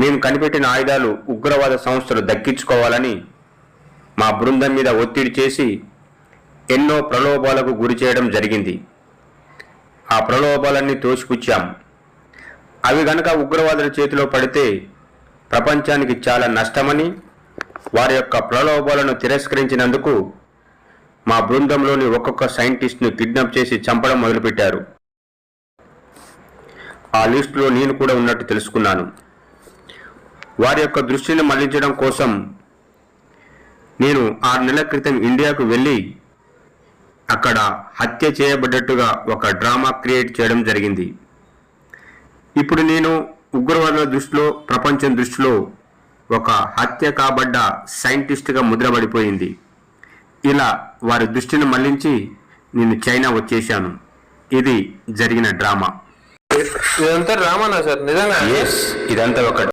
మేము కనిపెట్టిన ఆయుధాలు ఉగ్రవాద సంస్థలు దక్కించుకోవాలని మా బృందం మీద ఒత్తిడి చేసి ఎన్నో ప్రలోభాలకు గురి చేయడం జరిగింది. ఆ ప్రలోభాలన్నీ తోసిపుచ్చాం. అవి గనక ఉగ్రవాదుల చేతిలో పడితే ప్రపంచానికి చాలా నష్టమని వారి యొక్క ప్రలోభాలను తిరస్కరించినందుకు మా బృందంలోని ఒక్కొక్క సైంటిస్ట్ను కిడ్నాప్ చేసి చంపడం మొదలుపెట్టారు. ఆ లిస్టులో నేను కూడా ఉన్నట్టు తెలుసుకున్నాను. వారి యొక్క దృష్టిని మళ్ళించడం కోసం నేను ఆరు నెలల క్రితం ఇండియాకు వెళ్ళి అక్కడ హత్య చేయబడ్డట్టుగా ఒక డ్రామా క్రియేట్ చేయడం జరిగింది. ఇప్పుడు నేను ఉగ్రవాదుల దృష్టిలో ప్రపంచం దృష్టిలో ఒక హత్య కాబడ్డ సైంటిస్ట్గా ముద్రపడిపోయింది. ఇలా వారి దృష్టిని మళ్ళించి నేను చైనా వచ్చేశాను. ఇది జరిగిన డ్రామా. ఇదంతా డ్రామానా సార్? నిజంగా? ఇదంతా ఒక